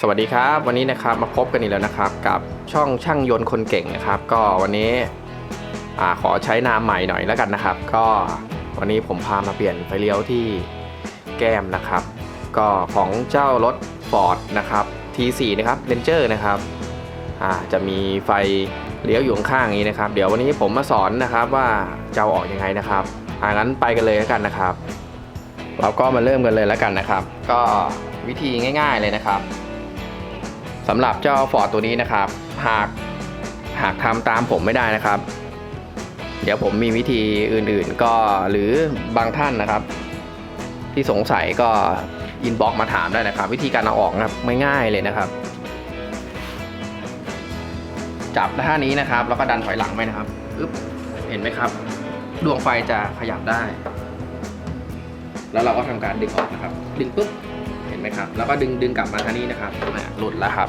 สวัสดีครับ วันนี้นะครับมาพบกันอีกแล้วนะครับ กับช่องช่างยนต์คนเก่งนะครับ ก็วันนี้อขอใช้นามใหม่หน่อยแล้วกันนะครับ ก็วันนี้ผมพามาเปลี่ยนไฟเลี้ยวที่แก้มนะครับ ก็ของเจ้ารถ Ford นะครับ T4 นะครับ Ranger นะครับจะมีไฟเลี้ยวอยู่ข้างๆนี้นะครับ เดี๋ยววันนี้ผมมาสอนนะครับว่าจะอออกยังไงนะครับอ่างั้นไปกันเลยแล้วกันนะครับ เราก็มาเริ่มกันเลยแล้วกันนะครับ ก็วิธีง่าย ๆเลยนะครับ สำหรับเจ้าฟอร์ดตัวนี้นะครับ หากหากทำตามผมไม่ได้นะครับ เดี๋ยวผมมีวิธีอื่นๆ ก็หรือบางท่านนะครับ ที่สงสัยก็อินบ็อกมาถามได้นะครับ วิธีการเอาออกนะครับไม่ง่ายเลยนะครับ จับท่านี้นะครับ แล้วก็ดันถอยหลังไปนะครับอึ๊บเห็นไหมครับ ดวงไฟจะขยับได้ แล้วเราก็ทำการดึงออกนะครับ ดึงปุ๊บ ไหมครับ แล้วก็ดึงดึงกลับมาทางนี้นะครับอะหลุดแล้วครับ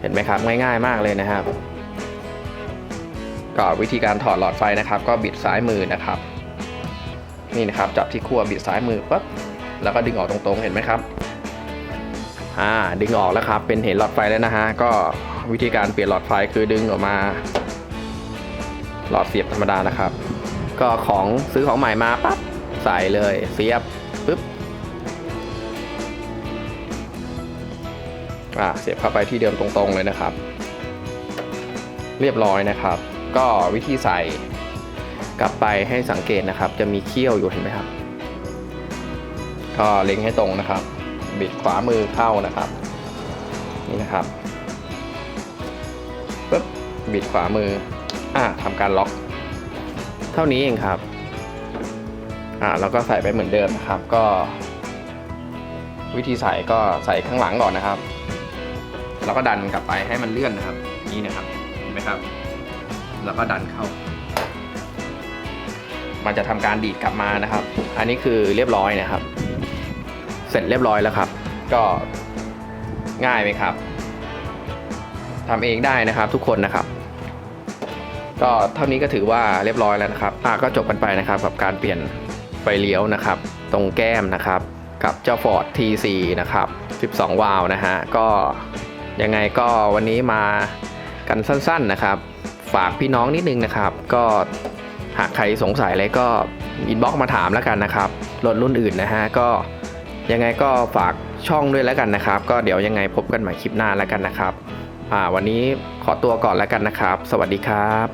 เห็นไหมครับง่ายๆมากเลยนะครับ ก็วิธีการถอดหลอดไฟนะครับ ก็บิดซ้ายมือนะครับ นี่นะครับจับที่ขั้วบิดซ้ายมือปั๊บแล้วก็ดึงออกตรงๆเห็นไหมครับอ่าดึงออกแล้วครับ เป็นเห็นหลอดไฟแล้วนะฮะก็วิธีการเปลี่ยนหลอดไฟคือดึงออกมา หลอดเสียบธรรมดานะครับ ก็ของซื้อของใหม่มาปั๊บใส่เลยเสียบ อ่าเสียบเข้าไปที่เดิมตรงๆเลยนะครับ เรียบร้อยนะครับ ก็วิธีใส่กลับไปให้สังเกตนะครับ จะมีเขี้ยวอยู่เห็นไหมครับ ก็เล็งให้ตรงนะครับ บิดขวามือเข้านะครับ นี่นะครับปึ๊บบิดขวามืออ่าทำการล็อก เท่านี้เองครับอ่าแล้วก็ใส่ไปเหมือนเดิมนะครับ ก็ วิธีใส่ก็ใส่ข้างหลังก่อนนะครับ แล้วก็ดันกลับไปให้มันเลื่อนนะครับ นี่นะครับเห็นไหมครับ แล้วก็ดันเข้า มันจะทำการดีดกลับมานะครับ อันนี้คือเรียบร้อยนะครับ เสร็จเรียบร้อยแล้วครับ ก็ง่ายไหมครับทำเองได้นะครับทุกคนนะครับ ก็เท่านี้ก็ถือว่าเรียบร้อยแล้วนะครับอะก็จบกันไปนะครับกับการเปลี่ยนไฟเลี้ยวนะครับ ตรงแก้มนะครับกับเจ้า Ford T4 นะครับ 12 วาล์วนะฮะ ก็ ยังไงก็วันนี้มากันสั้นๆนะครับ ฝากพี่น้องนิดนึงนะครับ ก็หากใครสงสัยอะไรก็อินบ็อกมาถามแล้วกันนะครับรถรุ่นอื่นนะฮะก็ยังไงก็ฝากช่องด้วยแล้วกันนะครับ ก็เดี๋ยวยังไงพบกันใหม่คลิปหน้าแล้วกันนะครับ อ่าวันนี้ขอตัวก่อนแล้วกันนะครับ สวัสดีครับ